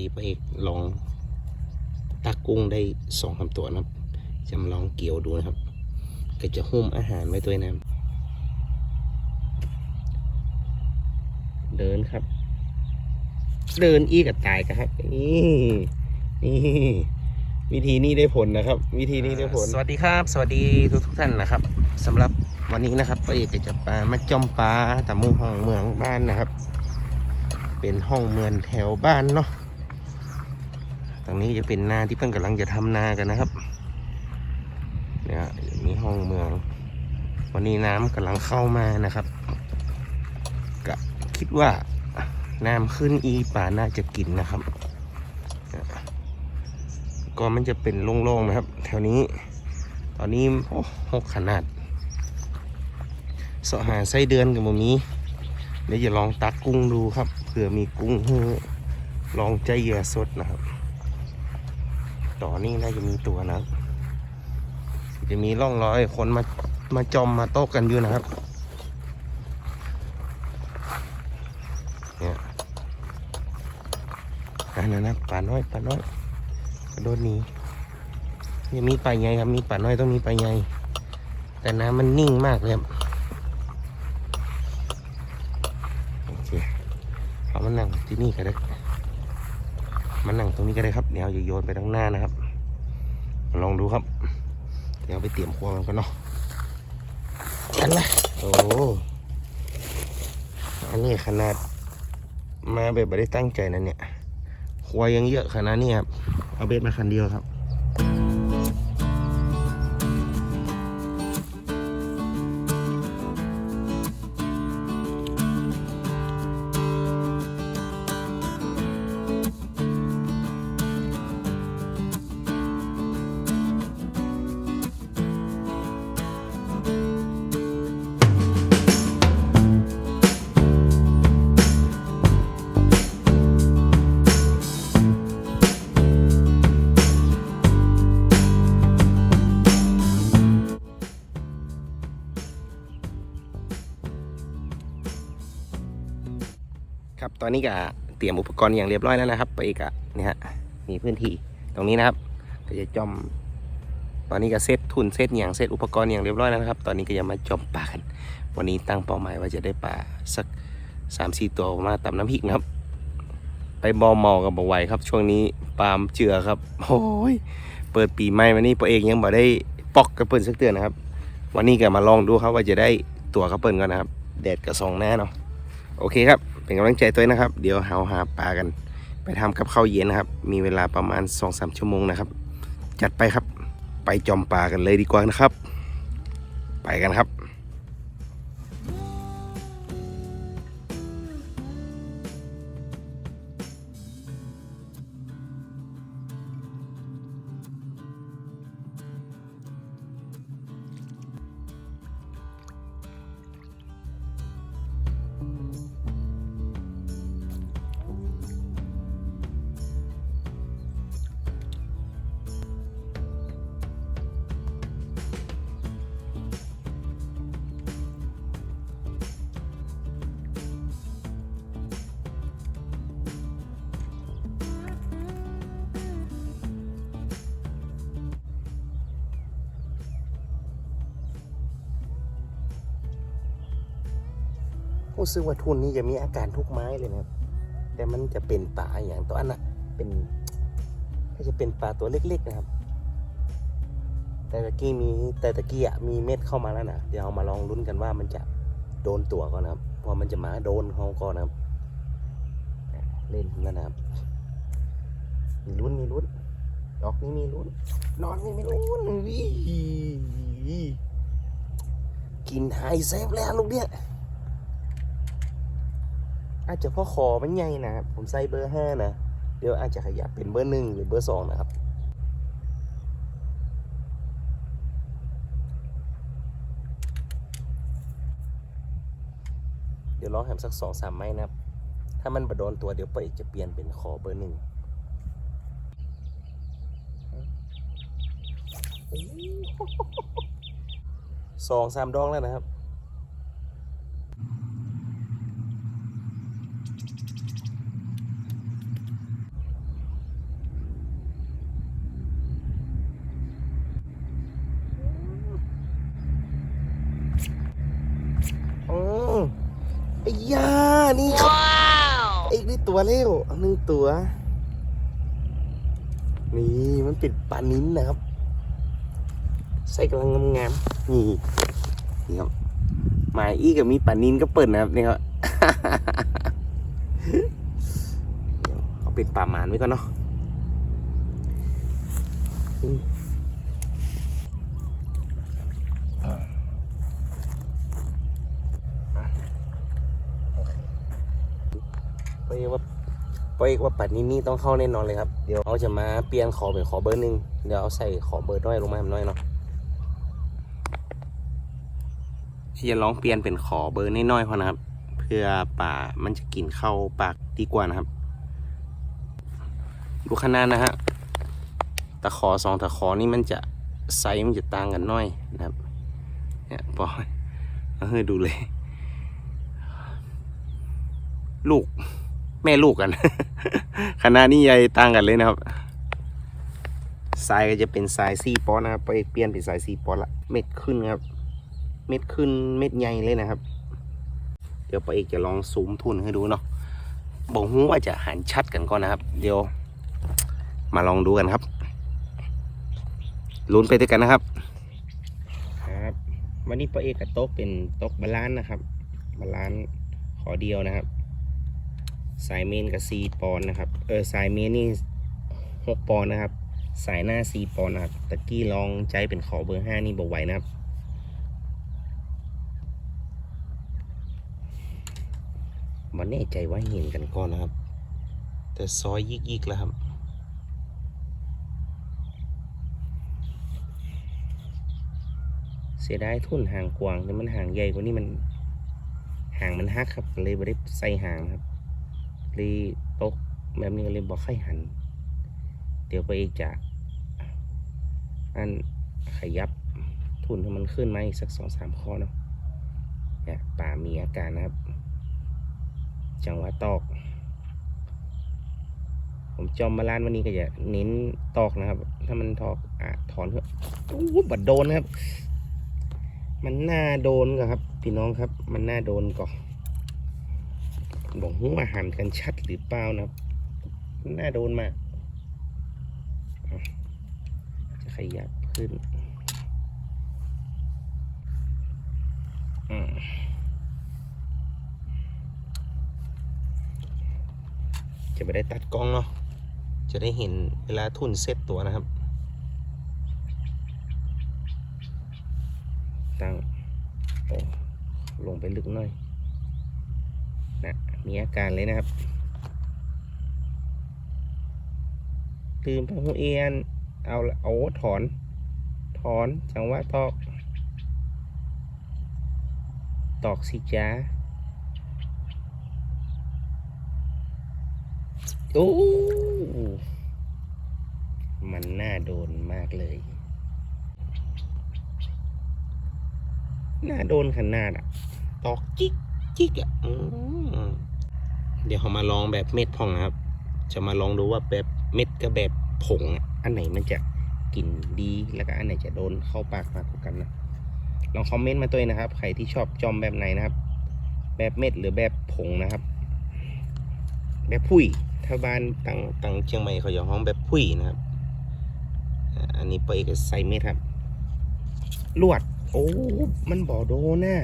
ดีพระเอกลองตักกุ้งได้สองสาตัวนะครับจะลองเกี่ยวดูนะครับ ก็จะหุ้มอาหารไว้ด้วยนะเดินครับ เดินอีกับตายกันครับนี่นี่วิธีนี้ได้ผลนะครับ วิธีนี้ได้ผล สวัสดีครับ สวัสดีทุกทุกท่านนะครับสำหรับวันนี้นะครับพระเอกจะปลามาจอมปลาแตามมุมห้องเมืองบ้านนะครับ เป็นห้องเมืองแถวบ้านเนาะ ตรงนี้จะเป็นนาที่เพิ่งกำลังจะทำนากันนะครับเนี่ยมีห้องเมือง วันนี้น้ำกำลังเข้ามานะครับก็คิดว่าน้ำขึ้นอีป่าน่าจะกินนะครับ ก็มันจะเป็นโล่งๆนะครับ แถวนี้ ตอนนี้โอ้หกขนาดเสหาไส้เดือนกับมุมนี้เดี๋ยวจะลองตักกุ้งดูครับเผื่อมีกุ้งให้ลองใจเหยื่อสดนะครับ ต่อนี้น่าจะมีตัวนะจะมีร่องรอยคนมามาจอมมาโต๊ะกันอยู่นะครับเนี่ยอันนั้นนะป่าน้อยป่าน้อยกระโดดหนี้ยังมีป่าใหญ่ครับมีป่าน้อยต้องมีป่าใหญ่แต่น้ำมันนิ่งมากเลยครับโอเคเอามานั่งที่นี่ก็ได้มานั่งตรงนี้ก็ได้ครับเดี๋ยวจะโยนไปทางหน้านะครับ ลองดูครับ เดี๋ยวไปเตรียมครัวกันก่อนเนาะอันละโอ้อันนี้ขนาดมาแบบไม่ได้ตั้งใจนะเนี่ยครัวยังเยอะขนาดนี้ครับ เอาเบสมาคันเดียวครับ อนนี้ก็เตรียมอุปกรณ์อย่างเรียบร้อยแล้วนะครับ ไปอีกอะนี่ฮะมีพื้นที่ตรงนี้นะครับ ก็จะจอม ตอนนี้ก็เซตทุนเซตอย่างเซตอุปกรณ์อย่างเรียบร้อยแล้วนะครับ ตอนนี้ก็จะมาจอมปลากันวันนี้ตั้งเป้าหมายว่าจะได้ปลาสักสามสี่ตัวมาตำน้ำพริกนะครับ ไปบอมอกับบอไหวครับ ช่วงนี้ปลามเจือครับโอ้ยเปิดปีใหม่มานี่ตัวเองยังบ่ได้ปอกกระเปินสักเตือนนะครับ วันนี้ก็มาลองดูครับว่าจะได้ตัวกระเปินก่อนนะครับแดดกับสองหน้าเนาะโอเคครับ เป็นกำลังใจตัวเองนะครับ เดี๋ยวหาหาปลากัน ไปทำกับข้าวเย็นนะครับ มีเวลาประมาณ2อสชั่วโมงนะครับ จัดไปครับ ไปจอมปลากันเลยดีกว่านะครับ ไปกันครับ รู้สึกว่าทุนนี้จะมีอาการทุกไม้เลยนะครับ แต่มันจะเป็นปลาอย่างตัวอันน่ะเป็นก็จะเป็นปลาตัวเล็ก ๆ นะครับ แต่ตะกี้มีแต่ตะกี้อะมีเม็ดเข้ามาแล้วนะเดี๋ยวเรามาลองลุ้นกันว่ามันจะโดนตัวก่อนนะครับ พอมันจะมาโดนเขาก่อนนะครับ เล่นแล้วนะครับ มีลุ้นมีลุ้นดอกนี้มีลุ้น นอนนี่มีลุ้นวิกินไฮเซฟแล้วลูกเนี่ย อาจจะเพราะคอมันใหญ่นะครับผมใส่เบอร์ห้านะเดี๋ยวอาจจะขยับเป็นเบอร์หนึ่งหรือเบอร์สองนะครับเดี๋ยวลองแฮมสักสองสามไม้นะครับ ถ้ามันบดโดนตัวเดี๋ยวเปิดจะเปลี่ยนเป็นคอเบอร์หนึ่งสองสามดองแล้วนะครับ นี่ครับอีกนี่ตัวเร็วหนึ่งตัว นี่มันเป็นปลานิ้นนะครับใส่กำลังงามๆนี่นี่ครับหมายอีกับมีปลานิ้นก็เปิดนะครับนี่ครับเดี๋ยวเอาเป็นปลาหมานไว้ก่อนเนาะ อืมไปว่าไปว่าปัดนี้นี่ต้องเข้าแน่นอนเลยครับ เดี๋ยวเขาจะมาเปลี่ยนขอเป็นขอเบอร์หนึ่งเดี๋ยวเอาใส่ขอเบอร์น้อยลงมาห้มันน้อยเนาะจะลองเปลี่ยนเป็นขอเบอร์น้อยๆพอนะครับ เพื่อป่ามันจะกินเข้าปากดีกว่านะครับ ดูขนาดนะฮะตะขอสองตะขอนี่มันจะไซส์มันจะต่างกันน้อยนะครับ เนี่ยปอยเอาให้ดูเลย ลูก แม่ลูกกันขนาดนี้ใหญ่ต่างกันเลยนะครับทรายก็จะเป็นทรายซี่ปอนะครับ ไปเปลี่ยนเป็นทรายซี่ปอละเม็ดขึ้นครับ เม็ดขึ้นเม็ดใหญ่เลยนะครับ เดี๋ยวไปเอกจะลองซูมทุนให้ดูเนาะบอกหูว่าจะหันชัดกันก่อนนะครับ เดี๋ยว มาลองดูกันครับลุ้นไปด้วยกันนะครับ ครับ วันนี้ปอเอกกับโต๊ะเป็นโต๊ะบาลานนะครับบาลานขอเดียวนะครับ สายเมนกับซีปอนนะครับ เออสายเมนนี่หกปอนนะครับ สายหน้าซีปอนนะครับ ตะกี้ลองใจเป็นขอเบอร์ห้านี่บอกไหวนะครับ มันแน่ใจว่าเห็นกันก่อนนะครับ แต่ซอยยิกๆแล้วครับเสียดายทุ่นห่างกวางแต่มันห่างใหญ่กว่านี้มันห่างมันฮักครับเลยไม่ได้ใส่ห่างครับ ลยตกแบบนี้เลยบอกให้หัน เดี๋ยวไปอีกจาก อันขยับทุนให้มันขึ้นมาอีกสักสองสามข้อเนาะเนี่ยป่ามีอาการนะครับ จังหวะตอก ผมจอมมาลานวันนี้ก็จะเน้นตอกนะครับ ถ้ามันตอกอะถอนเถอะโอ้บัดโดนนะครับ มันน่าโดนก่อนครับ พี่น้องครับ มันน่าโดนก่อน บอกหูอาหารกันชัดหรือเปล่านะน่าโดนมากจะขยับขึ้นจะไม่ได้ตัดกล้องเนาะจะได้เห็นเวลาทุนเซตตัวนะครับ ตั้งโอ้ลงไปลึกหน่อย มีอาการเลยนะครับ ตื่นพหูเอียน เอาละโอ้ถอน ถอนจังหวะตอก ตอกสิจ้าโอ้มันน่าโดนมากเลย น่าโดนขนาดอะตอกจิกจิกอะ เดี๋ยวเขามาลองแบบเม็ดพองนะครับ จะมาลองดูว่าแบบเม็ดกับแบบผงอะอันไหนมันจะกลิ่นดีแล้วก็อันไหนจะโดนเข้าปากมากกว่ากันนะลองคอมเมนต์มาตัวเองนะครับใครที่ชอบจอมแบบไหนนะครับ แบบเม็ดหรือแบบผงนะครับ แบบพุ้ยถ้าบ้านตังตังเชียงใหม่เขาจะห้องแบบพุ้ยนะครับ อันนี้ไปกับใส่เม็ดครับ ลวด โอ้มันบ่อโดนน่ะ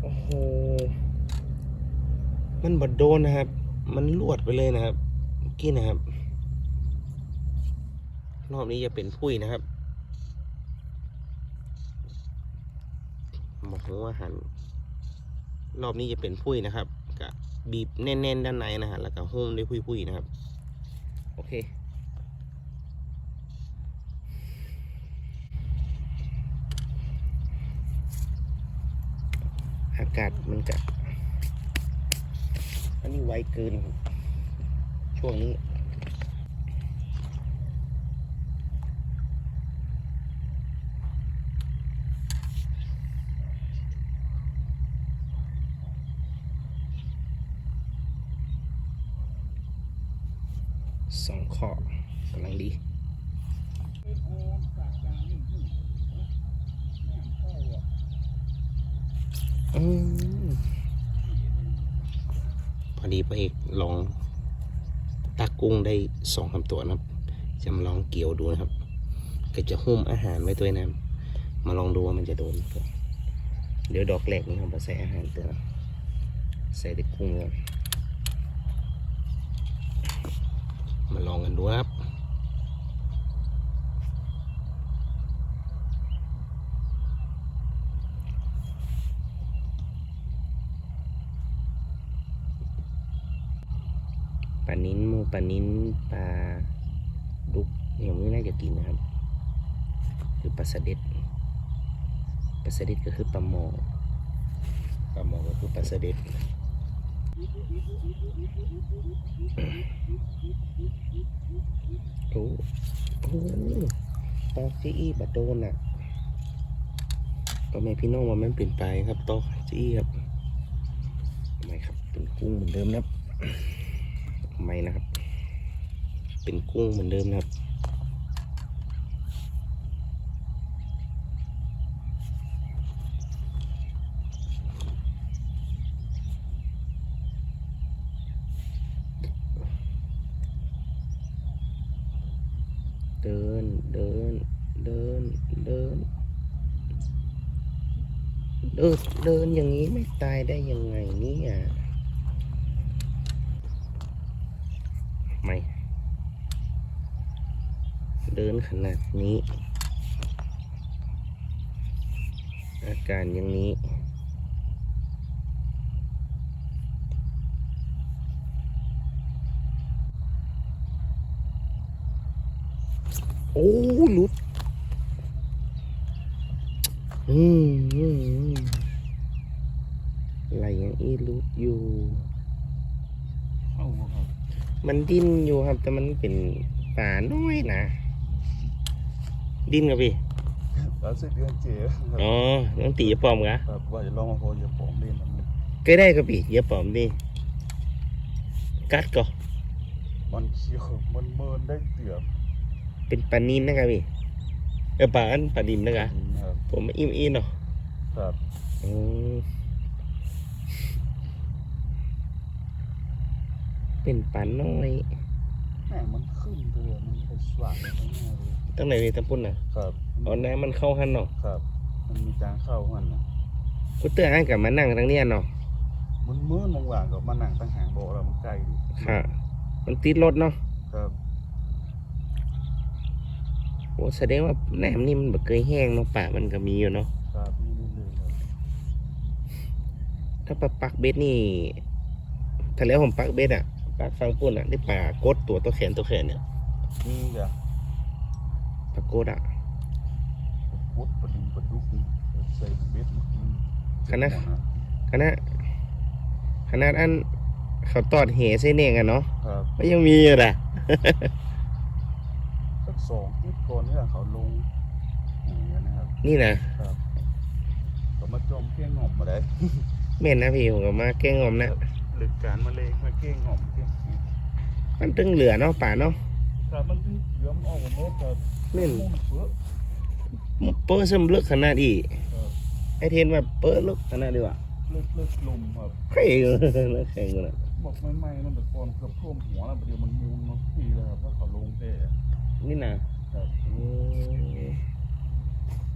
โอ้โห มันบ่โดนนะครับ มันลวดไปเลยนะครับกี้นะครับ รอบนี้จะเป็นพุ้ยนะครับบอกว่าหัน รอบนี้จะเป็นพุ้ยนะครับกับบีบแน่นๆ ด้านในนะฮะแล้วก็หุ้มด้วยพุ้ยๆนะครับ โอเคอากาศมันจะ อันนี้ไวเกิน ช่วงนี้สองข้อกำลังดี เอืม พอดีพระเอกลองตักกุ้งได้สองคำตัวนะครับจะมาลองเกี่ยวดูนะครับ ก็จะหุ้มอาหารไว้ด้วยนะมาลองดูว่ามันจะโดนเดี๋ยวดอกแรกนี้ผมจะใส่อาหารเตือนใส่ตะกุ้งก่อนมาลองกันดูครับานิ้นมูปลานิ้นปลาดุกอย่างนี้น่าจะกินนะครับ คือปลาสะเด็ดปลาสะเด็ดก็คือปลาหมอปลาหมอก็คือปลาสะเด็ดโอ้โหตอกจีอีบัดโดนอะก็แม่พี่น้องว่ามันเปลี่ยนไปครับตอกจี้ครับทำไมครับเป็นกุ้งเหมือนเดิมนะครับ ไม่นะครับ เป็นกุ้งเหมือนเดิมนะครับเดิน เดิน เดิน เดิน เดิน เดินอย่างนี้ไม่ตายได้ยังไงเนี่ย ไม่เดินขนาดนี้ อาการอย่างนี้ โอ้หลุด อืมอะไรอย่างอีลุดอยู่ เข้าบ่ครับ มันดิ้นอยู่ครับ แต่มันเป็นป่าน้อยนะ ดิ้นกับพี่แล้วสิเดือนเจ๋ครับอ๋อต้องตีอย่าปลอมกะครับว่าจะลองมาพอจะปลอมเล่นนะมันก็ได้กับพี่อย่าปลอมดิกัดก็มันเขียวมันเมินได้เตือบเป็นปลานินนะครับพี่เออปลาอันปลาดิมนะกะครับผมอิ่มอิ่เนาะครับอืม เป็นปลาน้อยแม่งมันขึ้นเตือมันไปสว่างไปข้างหน้าเลยตั้งไหนพี่ตั้งปุ่นนะครับเอาน้ำมันเข้าหันเนาะครับ มันมีจางเข้าหันนะกูเตือนให้กับมานั่งทั้งเนี้ยเนาะมันเมื่อนหว่างๆกับมันหนังตั้งหางบอกเรามันใกล้ดิค่ะ มันติดรถเนาะครับโอ้แสดงว่าน้ำนี่มันแบบเคยแห้งเนาะป่ามันก็มีอยู่เนาะครับนี่เรื่อยๆครับถ้าปลาปักเบ็ดนี่ถ้าแล้วผมปักเบ็ดอะ ปักฟังปุ่นอะได้ปลากดตัวตัวแขนตัวแขนเนี่ยนี่จ้ะปลากดอะพุดประดิมประดุกนี่ใส่เบ็ดมันกินคณะขนาดขนาดอันเขาตอดเหใส่เน่งอะเนาะครับก็ยังมีอยู่นะสักสองทิศก่อนเนี่ยเขาลงอย่างเงี้ยนะครับนี่นะเขามาจมเพี้ยงหงอมมาได้เม่นนะพี่ผมก็มาแกล้งงอมนะ หรือการมาเลงมาเก้งหงอมเก้งขีดมันตึงเหลือเนาะป่าเนาะครับมันเป็นเยื่อมออกมาเมื่อกับเม่นมุ่งเฟือเปิ้ลซึมลึกขนาดอีครับไอเทนว่าเปิ้ลลึกขนาดดีว่ะเลือดเลือดลมครับเฮ้ยแล้วแข่งกันอะบอกไม่ไหม้มันแต่ก่อนเกือบท่วมหัวแล้วประเดี๋ยวมันมูลมาพี่แล้วครับว่าเขาลงเตะนี่นะครับโอ้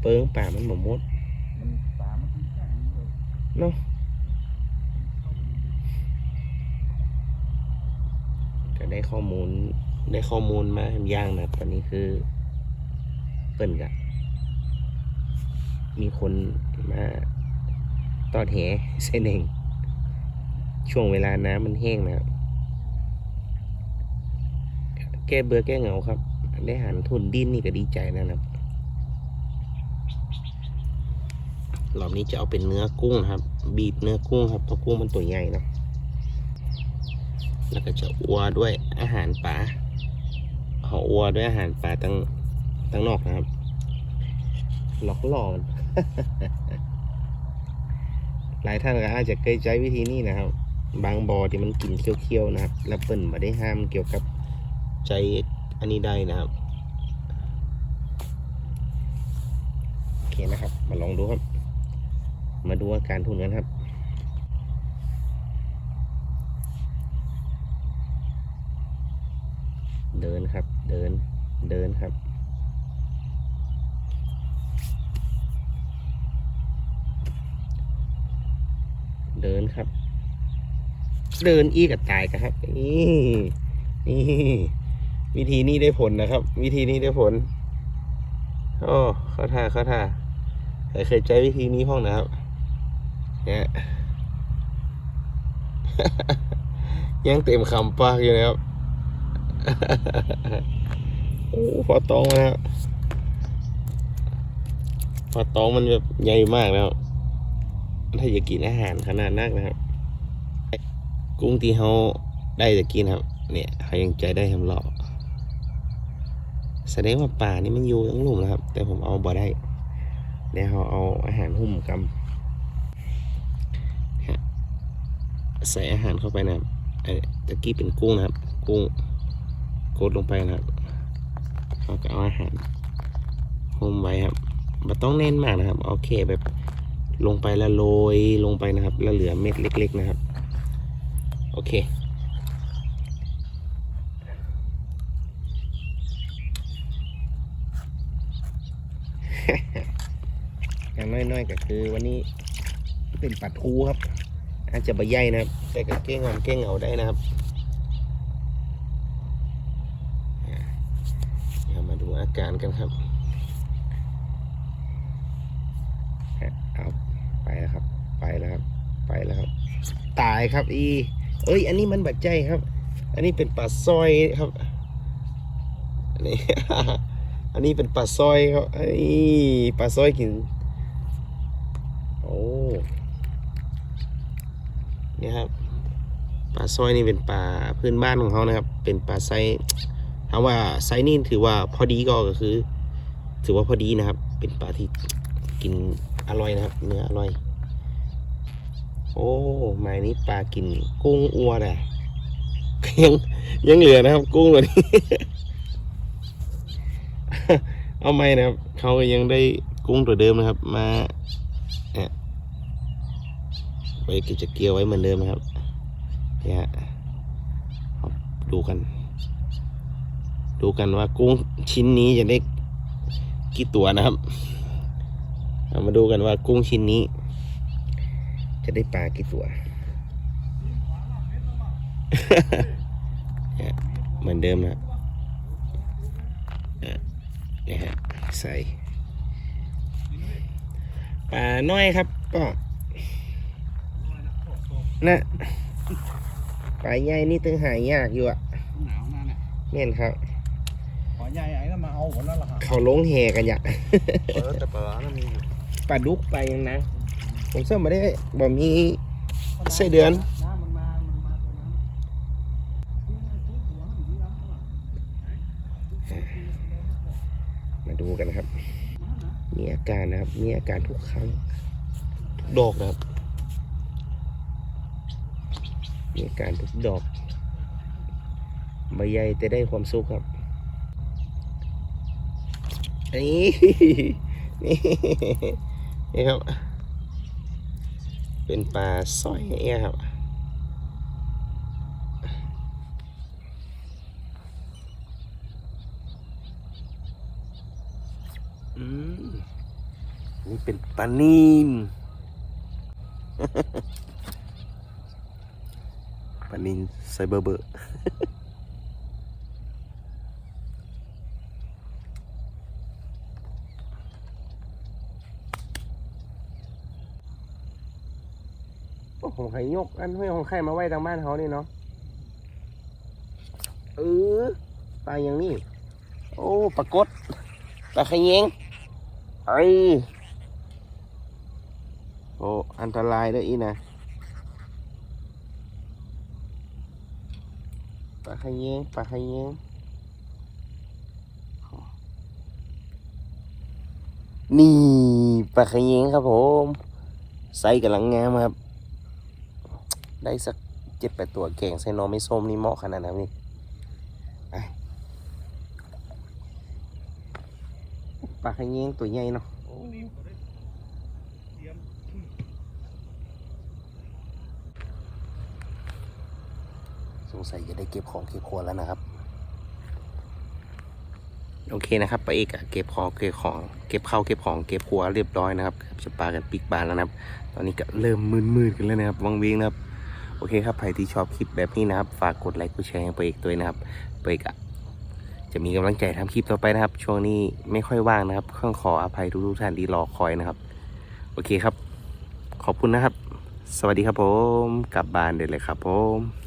เปิ้งป่ามันหมดมดมันตามมันที่ข้างนี้เลยเนาะ ก็ได้ข้อมูล ได้ข้อมูลมาย่างนะตอนนี้คือเปิ้นกะมีคนมาตอดแหเส้นเองช่วงเวลาน้ำมันแห้งนะครับแก้เบื่อแก้เหงาครับ ได้หันทุนดินนี่ก็ดีใจนะครับรอบนี้จะเอาเป็นเนื้อกุ้งครับ บีบเนื้อกุ้งครับเพราะกุ้งมันตัวใหญ่นะ แล้วก็จะอัวด้วยอาหารป่าเอาอัวด้วยอาหารป่าตั้งตั้งนอกนะครับหลอกล่อนหลายท่านก็อาจจะเคยใช้วิธีนี้นะครับ บางบ่อที่มันกินเคี้ยวๆนะครับ แล้วเปิ่นมาได้ห้ามเกี่ยวกับใจอันนี้ได้นะครับโอเคนะครับ มาลองดูครับ มาดูอาการทุนกันครับ เดิน ครับ เดิน เดินครับ เดินครับ เดินอีกับตายกันครับนี่นี่วิธีนี้ได้ผลนะครับ วิธีนี้ได้ผลโอ้เข้าท่าเข้าท่าใครเคยใจวิธีนี้ห้องนะครับ เนี่ยยังเต็มคำปากอยู่นะครับ โอ้พอตองนะครับพอตองมันแบบใหญ่มากแล้ว ถ้าอยากกินอาหารขนาดนักนะครับ กุ้งที่เขาได้จะกินครับ เนี่ยเขายังใจได้ทำหล่อแสดงว่าป่านี่มันอยู่ทั้งลุมนะครับ แต่ผมเอาบ่ได้เดี๋ยวเขาเอาอาหารหุ่มกำใส่อาหารเข้าไปนะครับไอ้ตะกี้เป็นกุ้งนะครับ กุ้ง กดลงไปนะครับเขาก็เอาอาหารหุ่มไว้ครับมันต้องแน่นมากนะครับเอาแค่แบบลงไปแล้วโรยลงไปนะครับแล้วเหลือเม็ดเล็ก ๆ นะครับ โอเค อย่างน้อยๆก็คือวันนี้เป็นปลาทูครับ อาจจะใบใหญ่นะครับ แต่ก็เก้งงอนเก้งเหงาได้นะครับอ่าเดี๋ยวมาดู อาการกันครับฮะเอาไปแล้วครับ ไปแล้วครับ ไปแล้วครับ ตายครับอี เอ้ย อันนี้มันบัดใจครับ อันนี้เป็นปลาสร้อยครับอันนี้อันนี้เป็นปลาสร้อยครับไอ้ยปลาสร้อยกิน โอ้เนี่ยครับปลาสร้อยนี่เป็นปลาพื้นบ้านของเขานะครับ เป็นปลาไซส์ ถามว่าไซส์นี่ถือว่าพอดีก็คือ ถือว่าพอดีนะครับ เป็นปลาที่กินอร่อยนะครับเนื้ออร่อย โอ้หมายนี้ปลากินกุ้งอัวแหละยังยังเหลือนะครับ กุ้งตัวนี้ เอาไม่นะครับเขาก็ยังได้กุ้งตัวเดิมนะครับ มาเนี่ยไว้กิจะเกียวไว้เหมือนเดิมนะครับเนี่ยดูกัน ดูกันว่ากุ้งชิ้นนี้จะได้กี่ตัวนะครับเอามาดูกันว่ากุ้งชิ้นนี้ จะได้ปลากี่ตัวเนี่ยเหมือนเดิมนะครับเนี่ยเนี่ยฮะใส่ปลาน้อยครับก็นะปลาใหญ่นี่ตึงหายยากอยู่อะหนาวนั่นน่ะเม่นครับ ขอใหญ่ไอ้แล้วมาเอาหมดแล้วล่ะครับเขาลงแห่กันอยากเออแต่ปลาแล้วมีอยู่ปลาดุกไปยังนะ ผมเชื่อมาได้บ่มี ไส้เดือน น้ำมันมามันมาตรงนั้นมาดูกันนะครับ มีอาการนะครับ มีอาการทุกครั้งทุกดอกนะครับ มีอาการทุกดอกใบใหญ่แต่ได้ความสุขครับ นี่นี่นี่ครับ เป็นปลาสร้อยเอยครับอืมนี่เป็นปลานีนปลานินไซเบอร์เบอร์ โอ้ของใครยก อันห้วยของใครมาไว้ทางบ้านเขานี่เนาะเออปลาอย่างนี้ โอ้ปลากดปลาขยงไอ้โอ้อันตรายเด้วยอีนะปลาขยงปลาขยงนี่ปลาขยงครับผมไซส์กำลังงามครับ ได้สักเจ็ดแปดตัวเก่งใส่นอไม่ส้มนี่เหมาะขนาดนั้นนี่ปลาขยี้ตัวใหญ่เนาะสงสัยจะได้เก็บของเก็บครัวแล้วนะครับ โอเคนะครับไปอีกเก็บของเก็บของ เก็บเข้าเก็บของเก็บครัวเรียบร้อยนะครับจะปลากันปิกปลาแล้วนะครับ ตอนนี้ก็เริ่มมืดๆกันแล้วนะครับวังเวงนะครับ อเคครับใครที่ชอบคลิปแบบนี้นะครับ ฝากกดไลค์กดแชร์ให้ป้าเอกด้วยนะครับป้าเอกอะจะมีกำลังใจทำคลิปต่อไปนะครับ ช่วงนี้ไม่ค่อยว่างนะครับข้องขออภัยทุกท่านที่รอคอยนะครับ โอเคครับ ขอบคุณนะครับ สวัสดีครับผม กลับบ้านเด็ดเลยครับผม